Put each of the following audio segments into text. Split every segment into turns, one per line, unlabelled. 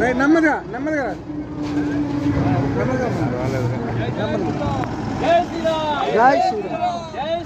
రేయ్, నెమ్మదిగా నెమ్మదిగా నెమ్మదిగా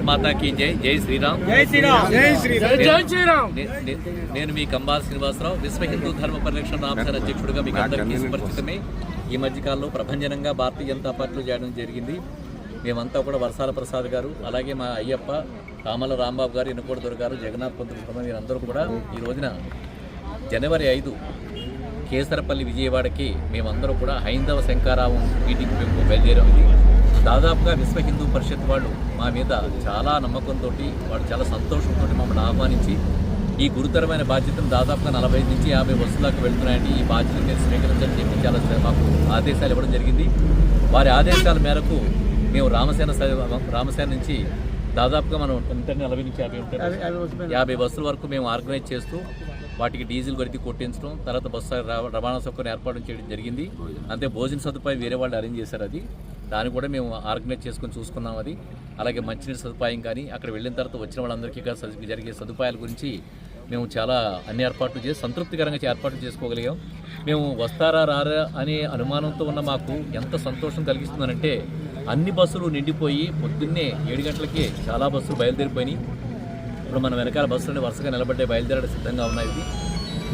భారత్ మాతా కీ జై జై శ్రీరామ్.
జై శ్రీరామ్. జై శ్రీరామ్. జై శ్రీరామ్.
నేను మీ కంబాల శ్రీనివాసరావు విశ్వ హిందూ ధర్మ పరిరక్షణ రామసేన అధ్యక్షుడిగా మీకు అందరికీ సుపరిచితమే ఈ మధ్యకాలంలో ప్రభంజనంగా భారతీయ జనతా పార్టీలో చేయడం జరిగింది. మేమంతా కూడా వర్షాల ప్రసాద్ గారు అలాగే మా అయ్యప్ప కామల రాంబాబు గారు ఇనుకోడు గారు జగన్నాథ్ పంతులు వీరందరూ కూడా ఈ రోజున జనవరి ఐదు కేసరపల్లి విజయవాడకి మేమందరూ కూడా హైందవ శంకారావం మీటింగ్ మేము బయలుదేరాము దాదాపుగా విశ్వ హిందూ పరిషత్ వాళ్ళు మా మీద చాలా నమ్మకంతో వాళ్ళు చాలా సంతోషంతో మమ్మల్ని ఆహ్వానించి ఈ గురుతరమైన బాధ్యతను దాదాపుగా నలభై నుంచి యాభై వస్తువులకు వెళ్తున్నాయండి. ఈ బాధ్యతను నేను స్వీకరించని చెప్పి చాలా మాకు ఆదేశాలు ఇవ్వడం జరిగింది. వారి ఆదేశాల మేరకు మేము రామసేన రామసేన నుంచి దాదాపుగా మనం ఎంత నలభై నుంచి యాభై ఉంటాయి యాభై బస్సుల వరకు మేము ఆర్గనైజ్ చేస్తూ వాటికి డీజిల్ కొడితే కొట్టించడం తర్వాత బస్సు రవాణా సౌకర్యం ఏర్పాటు చేయడం జరిగింది. అంతే భోజన సదుపాయం వేరే వాళ్ళు అరేంజ్ చేశారు అది. దాన్ని కూడా మేము ఆర్గనైజ్ చేసుకొని చూసుకున్నాం అది. అలాగే మంచినీటి సదుపాయం కానీ అక్కడ వెళ్ళిన తర్వాత వచ్చిన వాళ్ళందరికీ కూడా జరిగే సదుపాయాల గురించి మేము చాలా అన్ని ఏర్పాట్లు చేసి సంతృప్తికరంగా ఏర్పాట్లు చేసుకోగలిగాం. మేము వస్తారా రారా అనే అనుమానంతో ఉన్న మాకు ఎంత సంతోషం కలిగిస్తుందనంటే అన్ని బస్సులు నిండిపోయి పొద్దున్నే ఏడు గంటలకే చాలా బస్సులు బయలుదేరిపోయినాయి. ఇప్పుడు మన వెనకాల బస్సులు వరుసగా నిలబడ్డే బయలుదేరడం సిద్ధంగా ఉన్నాయి.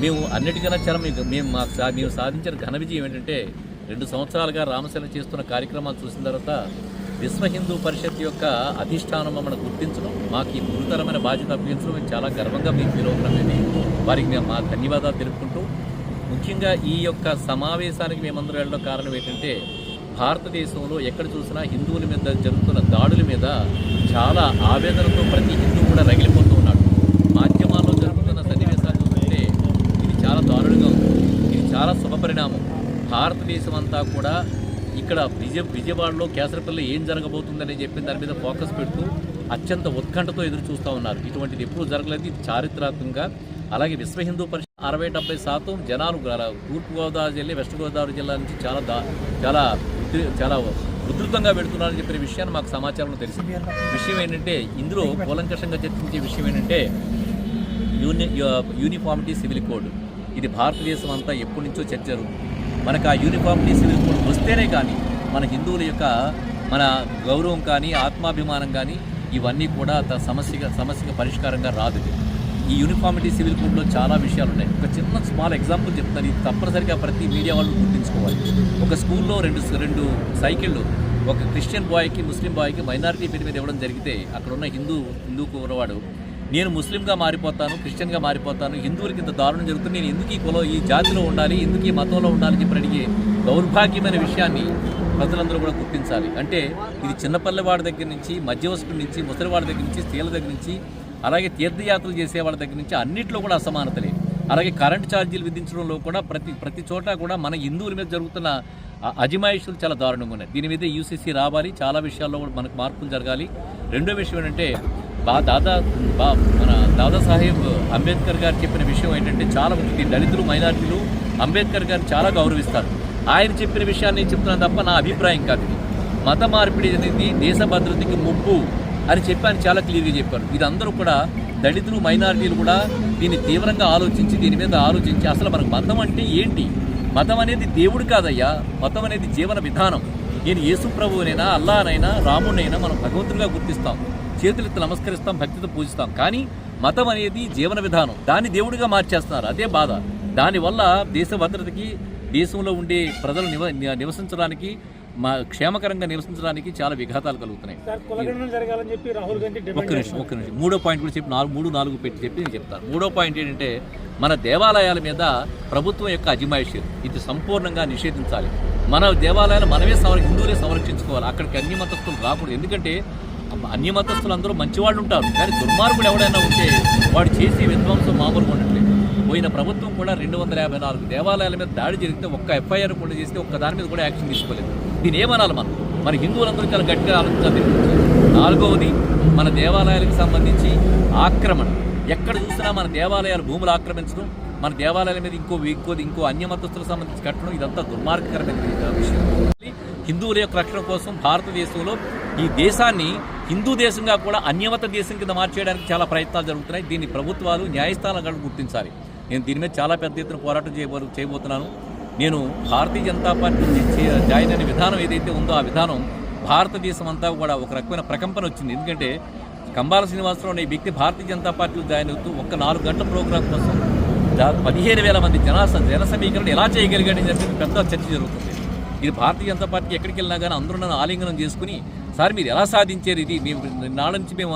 మేము అన్నిటికన్నా చాలా మేము మాకు సా- మేము సాధించిన ఘన విజయం ఏంటంటే రెండు సంవత్సరాలుగా రామసేన చేస్తున్న కార్యక్రమాలు చూసిన తర్వాత విశ్వ హిందూ పరిషత్ యొక్క అధిష్టానం మమ్మల్ని గుర్తించడం మాకు ఈ గురుతరమైన బాధ్యత అప్పగించడం మేము చాలా గర్వంగా మీకు ఫీల్ అవుతున్నామని వారికి మేము మా ధన్యవాదాలు తెలుపుకుంటూ ముఖ్యంగా ఈ యొక్క సమావేశానికి మేమందరూ వెళ్ళడం కారణం ఏంటంటే భారతదేశంలో ఎక్కడ చూసినా హిందువుల మీద జరుగుతున్న దాడుల మీద చాలా ఆవేదనతో ప్రతి హిందూ కూడా రగిలిపోతూ ఉన్నాడు. మాధ్యమాల్లో జరుగుతున్న సన్నివేశాలు చూస్తుంటే ఇది చాలా దారుణంగా ఉంది. ఇది చాలా శుభపరిణామం. భారతదేశం అంతా కూడా ఇక్కడ విజయ విజయవాడలో కేసరపల్లి ఏం జరగబోతుందని చెప్పి దాని మీద ఫోకస్ పెడుతూ అత్యంత ఉత్కంఠతో ఎదురు చూస్తూ ఉన్నారు. ఇటువంటిది ఎప్పుడూ జరగలేదు. చారిత్రాత్మకంగా అలాగే విశ్వ హిందూ పరిషత్ అరవై డెబ్బై శాతం జనాలు గల- తూర్పుగోదావరి జిల్లా వెస్ట్ గోదావరి జిల్లా నుంచి చాలా దా చాలా చాలా ఉధృతంగా పెడుతున్నారని చెప్పిన విషయాన్ని మాకు సమాచారంలో తెలిసింది విషయం ఏంటంటే ఇందులో కూలంకషంగా చర్చించే విషయం ఏంటంటే uni uniformity uniformity civil code. ఇది భారతదేశం అంతా ఎప్పటి నుంచో చర్చ జరుగుతుంది. మనకు ఆ యూనిఫామిటీ సివిల్ కోడ్ వస్తేనే కానీ మన హిందువుల యొక్క మన గౌరవం కానీ ఆత్మాభిమానం కానీ ఇవన్నీ కూడా త- సమస్యగా సమస్యగా పరిష్కారంగా రాదు ఈ యూనిఫామిటీ సివిల్ కోడ్లో చాలా విషయాలు ఉన్నాయి. ఒక చిన్న స్మాల్ ఎగ్జాంపుల్ చెప్తాను. ఇది తప్పనిసరిగా ప్రతి మీడియా వాళ్ళు గుర్తుంచుకోవాలి. ఒక స్కూల్లో రెండు రెండు సైకిళ్ళు ఒక క్రిస్టియన్ బాయ్కి ముస్లిం బాయ్కి మైనారిటీ పేరు మీద ఇవ్వడం జరిగితే అక్కడ ఉన్న హిందూ హిందూ కూరవాడు నేను ముస్లింగా మారిపోతాను క్రిస్టియన్గా మారిపోతాను హిందువులకి ఇంత దారుణం జరుగుతుంది నేను ఎందుకు ఈ కులం ఈ జాతిలో ఉండాలి ఎందుకు ఈ మతంలో ఉండాలని చెప్పి అడిగే దౌర్భాగ్యమైన విషయాన్ని ప్రజలందరూ కూడా గుర్తించాలి. అంటే ఇది చిన్నపల్లెవాడి దగ్గర నుంచి మధ్యవస్తుడి నుంచి ముసలివాడి దగ్గర నుంచి స్త్రీల దగ్గర నుంచి అలాగే తీర్థయాత్రలు చేసే వాళ్ళ దగ్గర నుంచి అన్నింటిలో కూడా అసమానతలే అలాగే కరెంట్ ఛార్జీలు విధించడంలో కూడా ప్రతి ప్రతి చోట కూడా మన హిందువుల మీద జరుగుతున్న అజమాయిషులు చాలా దారుణంగా ఉన్నాయి. దీని మీద యూసీసీ రావాలి చాలా విషయాల్లో కూడా మనకు మార్పులు జరగాలి. రెండో విషయం ఏంటంటే బా దాదా బా మన దాదాసాహెబ్ అంబేద్కర్ గారు చెప్పిన విషయం ఏంటంటే చాలా మంది దళితులు మైనార్టీలు అంబేద్కర్ గారు చాలా గౌరవిస్తారు. ఆయన చెప్పిన విషయాన్ని చెప్తున్నాను తప్ప నా అభిప్రాయం కాదు మత మార్పిడి అనేది దేశ భద్రతకి ముప్పు అని చెప్పాను చాలా క్లియర్గా చెప్పారు. ఇది అందరూ కూడా దళితులు మైనారిటీలు కూడా దీన్ని తీవ్రంగా ఆలోచించి దీని మీద ఆలోచించి అసలు మనకు మతం అంటే ఏంటి? మతం అనేది దేవుడు కాదయ్యా. మతం అనేది జీవన విధానం. నేను యేసు ప్రభువునైనా అల్లానైనా రాముడైనా మనం భగవంతుడిగా గుర్తిస్తాం. చేతులెత్తి నమస్కరిస్తాం భక్తితో పూజిస్తాం. కానీ మతం అనేది జీవన విధానం. దాన్ని దేవుడిగా మార్చేస్తున్నారు. అదే బాధ. దానివల్ల దేశ భద్రతకి దేశంలో ఉండే ప్రజలు నివ నివసించడానికి మా క్షేమకరంగా నివసించడానికి చాలా విఘాతాలు కలుగుతున్నాయి. ఒక్క నిమిషం ఒక్క నిమిషం. మూడో పాయింట్ కూడా చెప్పి నాలుగు మూడు నాలుగు పెట్టి చెప్పి నేను చెప్తాను. మూడో పాయింట్ ఏంటంటే మన దేవాలయాల మీద ప్రభుత్వం యొక్క అజమాయిషీ. ఇది సంపూర్ణంగా నిషేధించాలి. మన దేవాలయాలు మనమే సంర హిందువులే సంరక్షించుకోవాలి. అక్కడికి అన్ని మతస్థులు రాకూడదు. ఎందుకంటే అన్ని మతస్థులు అందరూ మంచివాళ్ళు ఉంటారు కానీ దుర్మార్గుడు ఎవడైనా ఉంటే వాడు చేసే విధ్వంసం మామూలుగా ఉండట్లేదు. పోయిన ప్రభుత్వం కూడా రెండు వందల యాభై నాలుగు దేవాలయాల మీద దాడి జరిగితే ఒక్క ఎఫ్ఐఆర్ కూడా చేస్తే ఒక్క దాని మీద కూడా యాక్షన్ తీసుకోలేదు. దీని ఏమనాలి మనం? మన హిందువులందరూ చాలా గట్టిగా ఆలోచించాలి నాలుగవది మన దేవాలయాలకు సంబంధించి ఆక్రమణ. ఎక్కడ చూసినా మన దేవాలయాలు భూములు ఆక్రమించడం మన దేవాలయాల మీద ఇంకో ఇంకో ఇంకో అన్యమతస్తులకు సంబంధించి కట్టడం ఇదంతా దుర్మార్గకరమైన విషయం. హిందువుల యొక్క రక్షణ కోసం భారతదేశంలో ఈ దేశాన్ని హిందూ దేశంగా కూడా అన్యమత దేశం కింద మార్చేయడానికి చాలా ప్రయత్నాలు జరుగుతున్నాయి. దీన్ని ప్రభుత్వాలు న్యాయస్థానాలు గుర్తించాలి. నేను దీని మీద చాలా పెద్ద ఎత్తున పోరాటం చేయబో చేయబోతున్నాను. నేను భారతీయ జనతా పార్టీ నుంచి జాయిన్ అయిన విధానం ఏదైతే ఉందో ఆ విధానం భారతదేశం అంతా కూడా ఒక రకమైన ప్రకంపన వచ్చింది. ఎందుకంటే కంబాల శ్రీనివాసరావు అనే వ్యక్తి భారతీయ జనతా పార్టీలో జాయిన్ అవుతూ ఒక్క నాలుగు గంటల ప్రోగ్రాం కోసం పదిహేను వేల మంది జన జన సమీకరణ ఎలా చేయగలిగాడని చెప్పి పెద్ద చర్చ జరుగుతుంది. ఇది భారతీయ జనతా పార్టీ ఎక్కడికి వెళ్ళినా కానీ అందరూ నన్ను ఆలింగనం చేసుకుని సార్ మీరు ఎలా సాధించారు ఇది? మేము నాళ్ళ నుంచి మేము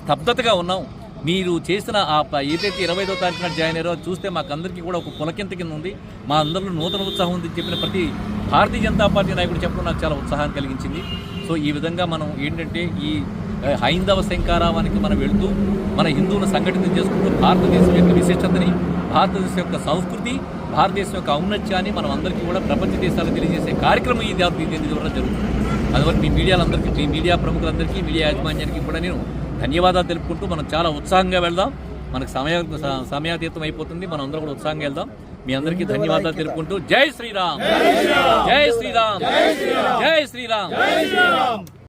స్తబ్దతగా ఉన్నాం. మీరు చేసిన ఆ ఏదైతే ఇరవై ఐదో తారీఖున జాయిన్ అయ్యారో చూస్తే మాకు అందరికీ కూడా ఒక పులకింత కింద ఉంది. మా అందరిలో నూతన ఉత్సాహం ఉంది చెప్పిన ప్రతి భారతీయ జనతా పార్టీ నాయకుడు చెప్పడం నాకు చాలా ఉత్సాహాన్ని కలిగించింది. సో ఈ విధంగా మనం ఏంటంటే ఈ హైందవ శంకారావానికి మనం వెళుతూ మన హిందువులను సంఘటితం చేసుకుంటూ భారతదేశం యొక్క విశిష్టతని భారతదేశం యొక్క సంస్కృతి భారతదేశం యొక్క ఔన్నత్యాన్ని మనం అందరికీ కూడా ప్రపంచ దేశాలకు తెలియజేసే కార్యక్రమం ఈ దీని ద్వారా జరుగుతుంది. అందువల్ల మీ మీడియాలందరికీ మీ మీడియా ప్రముఖులందరికీ మీడియా యాజమాన్యానికి కూడా నేను ధన్యవాదాలు తెలుపుకుంటూ మనం చాలా ఉత్సాహంగా వెళ్దాం. మనకు సమయ సమయాతీతం అయిపోతుంది. మనం అందరం కూడా ఉత్సాహంగా వెళ్దాం. మీ అందరికీ ధన్యవాదాలు తెలుపుకుంటూ జై శ్రీరామ్. జై శ్రీరామ్. జై శ్రీరామ్.